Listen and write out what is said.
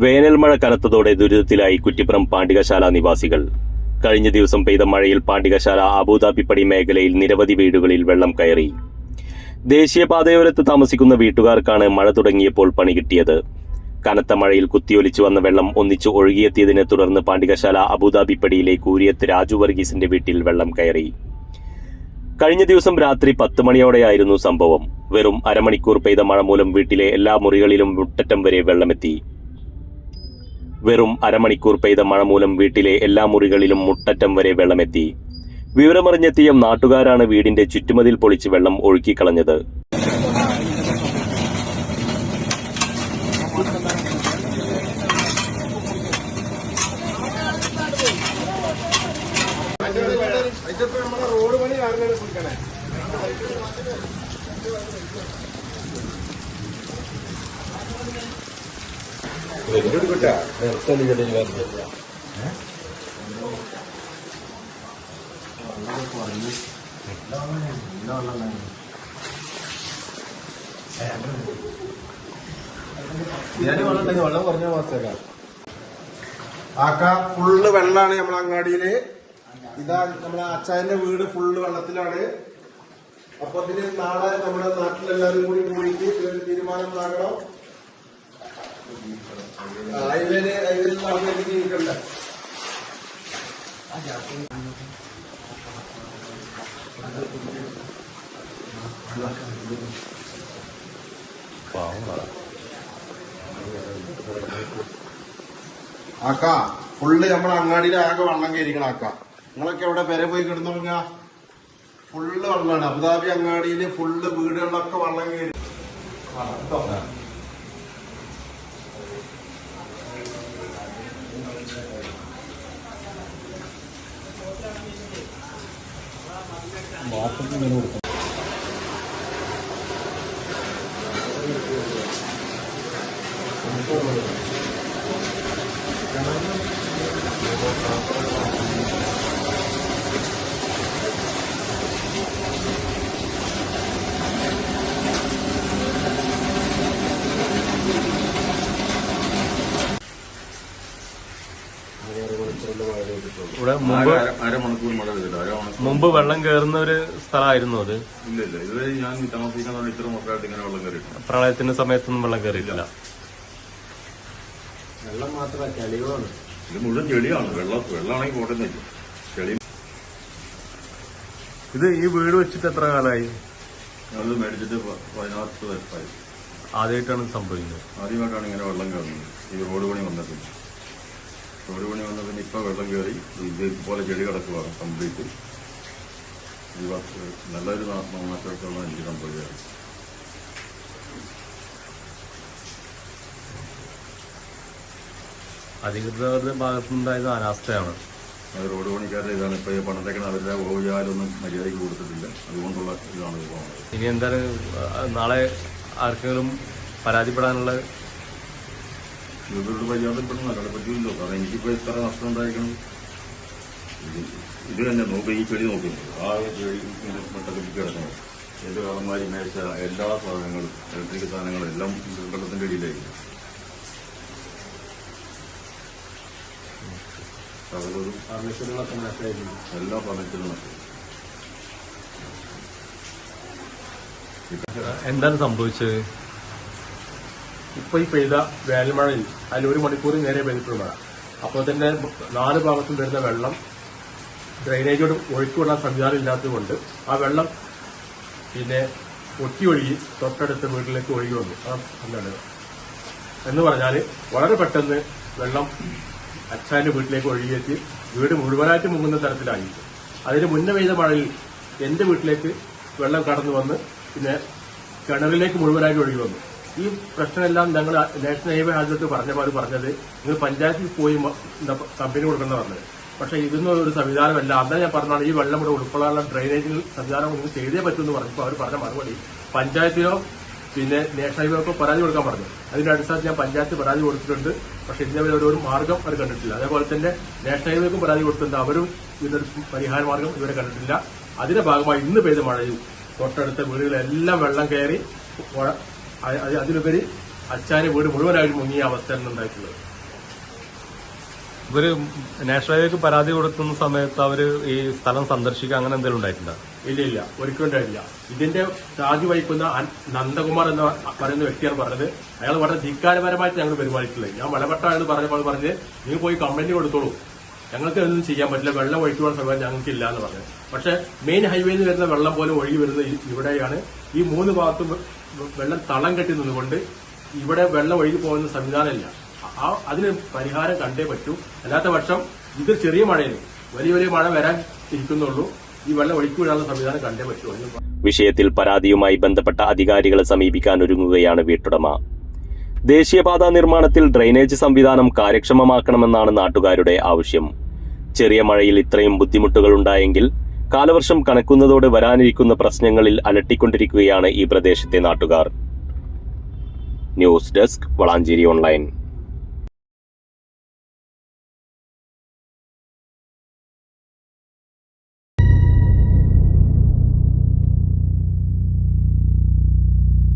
വേനൽ മഴ കനത്തതോടെ ദുരിതത്തിലായി കുറ്റിപ്പുറം പാണ്ഡികശാല നിവാസികൾ. കഴിഞ്ഞ ദിവസം പെയ്ത മഴയിൽ പാണ്ഡികശാല അബുദാബിപ്പടി മേഖലയിൽ നിരവധി വീടുകളിൽ വെള്ളം കയറി. ദേശീയപാതയോരത്ത് താമസിക്കുന്ന വീട്ടുകാർക്കാണ് മഴ തുടങ്ങിയപ്പോൾ പണി കിട്ടിയത്. കനത്ത മഴയിൽ കുത്തിയൊലിച്ചു വന്ന വെള്ളം ഒന്നിച്ചു ഒഴുകിയെത്തിയതിനെ തുടർന്ന് പാണ്ഡികശാല അബുദാബിപ്പടിയിലെ കൂരിയത്ത് രാജു വർഗീസിന്റെ വീട്ടിൽ വെള്ളം കയറി. കഴിഞ്ഞ ദിവസം രാത്രി പത്ത് മണിയോടെയായിരുന്നു സംഭവം. വെറും അരമണിക്കൂർ പെയ്ത മഴ മൂലം വീട്ടിലെ എല്ലാ മുറികളിലും മുട്ടറ്റം വരെ വെള്ളമെത്തി. വെറും അരമണിക്കൂർ പെയ്ത മഴ മൂലം വീട്ടിലെ എല്ലാ മുറികളിലും മുട്ടറ്റം വരെ വെള്ളമെത്തി. വിവരമറിഞ്ഞെത്തിയ നാട്ടുകാരാണ് വീടിന്റെ ചുറ്റുമതിൽ പൊളിച്ച് വെള്ളം ഒഴുക്കിക്കളഞ്ഞത്. റോഡ് പണി ആക്ക ഫുള്ള് വെള്ളാണ് നമ്മളെ അങ്ങാടിയിൽ. ഇതാ നമ്മളെ അച്ചായന്റെ വീട് ഫുള്ള് വെള്ളത്തിലാണ്. അപ്പൊ ഇതിന് നാളെ നമ്മുടെ നാട്ടിലെല്ലാവരും കൂടി കൂടിയിട്ട് തീരുമാനം ആകണം ആക്ക ഫുള്ള് നമ്മളെ അങ്ങാടിയിലെ ആകെ വെള്ളം കയറിക്കണം ആക്ക. നിങ്ങളൊക്കെ എവിടെ പെര പോയി കിടന്നുറങ്ങ? ഫുള്ള് വെള്ളമാണ് അബുദാബി അങ്ങാടിയിൽ ഫുള്ള് വീടുകളിലൊക്കെ വെള്ളം കയറി. വാട്ടത്തിൽ ഇങ്ങനെ Thank you. ഇവിടെ മുമ്പ് അര- അരമണിക്കൂർ മഴ പെയ്തില്ല മുമ്പ് വെള്ളം കയറുന്ന ഒരു സ്ഥലമായിരുന്നു അത്. ഇല്ല ഇല്ല. ഇതുവരെ ഞാൻ താമസിക്കുന്ന ഇത്ര മൊത്തമായിട്ട് ഇങ്ങനെ വെള്ളം കയറിയിട്ടില്ല പ്രളയത്തിന്റെ സമയത്തൊന്നും വെള്ളം കയറിയിട്ടില്ല വെള്ളം മാത്രമല്ല ചെളികളാണ് ഇത് മുഴുവൻ ചെളിയാണ്. വെള്ളം വെള്ളമാണെങ്കിൽ പോട്ടെന്നില്ല ചെളി ഇത് ഈ വീട് വെച്ചിട്ട് എത്ര കാലമായി? അത് മേടിച്ചിട്ട് പതിനാറ് വർഷമായി ആദ്യമായിട്ടാണ് സംഭവിക്കുന്നത്. ആദ്യമായിട്ടാണ് ഇങ്ങനെ വെള്ളം കയറുന്നത് ഈ റോഡ് പണി വന്നിട്ടുണ്ട്. റോഡ് പണി വന്ന പിന്നെ ഇപ്പൊ വെള്ളം കയറി ഇതുപോലെ ചെടി കിടക്കുവാണ് കംപ്ലീറ്റ് ഈ വർഷം നല്ലൊരു മാറ്റമൊക്കെയുള്ള എനിക്ക് സംഭവിക്കാറ് അധികൃതരുടെ ഭാഗത്തുനിന്നുണ്ടായത് അനാസ്ഥയാണ്. റോഡ് പണിക്കാരുടെ ഇതാണ്. ഇപ്പൊ ഈ പണ്ടത്തേക്കണ അവരുടെ ഓജാലൊന്നും മര്യാദയ്ക്ക് കൊടുത്തിട്ടില്ല. അതുകൊണ്ടുള്ള ഇതാണ് പോകുന്നത് ഇനി എന്തായാലും നാളെ ആർക്കെങ്കിലും പരാതിപ്പെടാനുള്ള ഇവരോട് പര്യാദപ്പെടുന്ന അവിടെ പറ്റില്ലല്ലോ കാരണം എനിക്കിപ്പോ എത്ര നഷ്ടം ഉണ്ടായിരിക്കണം. ഇത് തന്നെ നോക്കി ഈ ചെടി നോക്കി. ആ ചെടി ഇങ്ങനെ പെട്ടൊക്കെ കിടക്കണം ഏത് കളന്മാരി മേശ എല്ലാ സാധനങ്ങളും ഇലക്ട്രിക് സാധനങ്ങളും എല്ലാം വെള്ളത്തിന്റെ അടിയിലായിരിക്കും. എല്ലാ ഫർണിച്ചറും എന്താണ് സംഭവിച്ചത്? ഇപ്പൊ ഈ പെയ്ത വേനൽമഴയിൽ അതിൽ ഒരു മണിക്കൂർ നേരെ പെയ്തിട്ടുള്ള മഴ. അപ്പോൾ തന്നെ നാല് ഭാഗത്തും വരുന്ന വെള്ളം ഡ്രെയിനേജോട് ഒഴുക്കിവിടാൻ സംവിധാനം ഇല്ലാത്തതുകൊണ്ട് ആ വെള്ളം പിന്നെ ഒറ്റി ഒഴുകി തൊട്ടടുത്ത വീട്ടിലേക്ക് ഒഴുകി വന്നു. എന്താണ്? എന്ന് പറഞ്ഞാൽ വളരെ പെട്ടെന്ന് വെള്ളം അച്ഛന്റെ വീട്ടിലേക്ക് ഒഴുകിയെത്തി വീട് മുഴുവനായിട്ട് മുങ്ങുന്ന തരത്തിലായി. അതിന് മുന്നേ പെയ്ത മഴയിൽ എന്റെ വീട്ടിലേക്ക് വെള്ളം കടന്നു വന്ന് പിന്നെ കിണറിലേക്ക് മുഴുവനായിട്ട് ഒഴുകി വന്നു. ഈ പ്രശ്നമെല്ലാം ഞങ്ങൾ നാഷണൽ ഹൈവേ ഹാജർക്ക് പറഞ്ഞപ്പോൾ പറഞ്ഞത് നിങ്ങൾ പഞ്ചായത്തിൽ പോയി കമ്പനി കൊടുക്കണം പറഞ്ഞത്. പക്ഷേ ഇതൊന്നും ഒരു സംവിധാനമല്ല. അന്ന് ഞാൻ പറഞ്ഞാണ് ഈ വെള്ളം ഇവിടെ ഉൾക്കൊള്ളാനുള്ള ഡ്രെയിനേജിൽ സംവിധാനം നിങ്ങൾ ചെയ്തേ പറ്റുമെന്ന് പറഞ്ഞപ്പോൾ അവർ പറഞ്ഞ മറുപടി പഞ്ചായത്തിനോ പിന്നെ നാഷണൽ ഹൈവേ ഒക്കെ പരാതി കൊടുക്കാൻ പറഞ്ഞു. അതിന്റെ അടിസ്ഥാനത്തിൽ ഞാൻ പഞ്ചായത്ത് പരാതി കൊടുത്തിട്ടുണ്ട്. പക്ഷെ ഇന്നവരെ ഒരു മാർഗം അവർ കണ്ടിട്ടില്ല. അതേപോലെ തന്നെ നാഷണൽ ഹൈവേക്കും പരാതി കൊടുത്തിട്ടുണ്ട്. അവരും ഇതിനൊരു പരിഹാര മാർഗം ഇവരെ കണ്ടിട്ടില്ല. അതിന്റെ ഭാഗമായി ഇന്ന് പെയ്ത മഴയിൽ തൊട്ടടുത്ത വീടുകളെല്ലാം വെള്ളം കയറി അതിലുപരി അച്ഛാന്റെ വീട് മുഴുവനായിട്ട് മുങ്ങിയ അവസ്ഥയാണ് ഉണ്ടായിട്ടുള്ളത്. ഇവർ നാഷണൽ ഹൈവേക്ക് പരാതി കൊടുക്കുന്ന സമയത്ത് അവർ ഈ സ്ഥലം സന്ദർശിക്കുക അങ്ങനെ എന്തെങ്കിലും ഉണ്ടായിട്ടുണ്ടോ? ഇല്ല ഇല്ല. ഒരിക്കലും ഉണ്ടായില്ല ഇതിന്റെ ചാർജ് വഹിക്കുന്ന നന്ദകുമാർ എന്ന് പറയുന്ന വ്യക്തിയാണ് പറഞ്ഞത്. അയാൾ വളരെ ധിക്കാരപരമായിട്ട് ഞങ്ങൾ പെരുമാറിയിട്ടില്ല. ഞാൻ വളപെട്ടാണെന്ന് പറഞ്ഞപ്പോൾ പറഞ്ഞ് നീ പോയി കംപ്ലൈന്റ് കൊടുത്തോളൂ. ഞങ്ങൾക്ക് ഒന്നും ചെയ്യാൻ പറ്റില്ല. വെള്ളം ഒഴിക്കുവാൻ സമയം ഞങ്ങൾക്ക് ഇല്ല എന്ന് പറഞ്ഞു. പക്ഷെ മെയിൻ ഹൈവേയിൽ വരുന്ന വെള്ളം പോലെ ഒഴുകി വരുന്നത് ഇവിടെയാണ്. ഈ മൂന്ന് ഭാഗത്തും വെള്ളം തളം കെട്ടി നിന്നുകൊണ്ട് ഇവിടെ വെള്ളം ഒഴുകി പോകുന്ന സംവിധാനമില്ല. ആ അതിന് പരിഹാരം കണ്ടേ പറ്റൂ. അല്ലാത്ത പക്ഷം ഇത് ചെറിയ മഴയിൽ വലിയ വലിയ മഴ വരാൻ ഇരിക്കുന്നുള്ളൂ. ഈ വെള്ളം ഒഴുക്കി വിടാനുള്ള സംവിധാനം കണ്ടേ പറ്റൂ. വിഷയത്തിൽ പരാതിയുമായി ബന്ധപ്പെട്ട അധികാരികളെ സമീപിക്കാൻ ഒരുങ്ങുകയാണ് വീട്ടുടമ. ദേശീയപാത നിർമ്മാണത്തിൽ ഡ്രെയിനേജ് സംവിധാനം കാര്യക്ഷമമാക്കണമെന്നാണ് നാട്ടുകാരുടെ ആവശ്യം. ചെറിയ മഴയിൽ ഇത്രയും ബുദ്ധിമുട്ടുകൾ ഉണ്ടായെങ്കിൽ കാലവർഷം കണക്കുന്നതോടെ വരാനിരിക്കുന്ന പ്രശ്നങ്ങളിൽ അലട്ടിക്കൊണ്ടിരിക്കുകയാണ് ഈ പ്രദേശത്തെ നാട്ടുകാർ. News desk Valanchery online.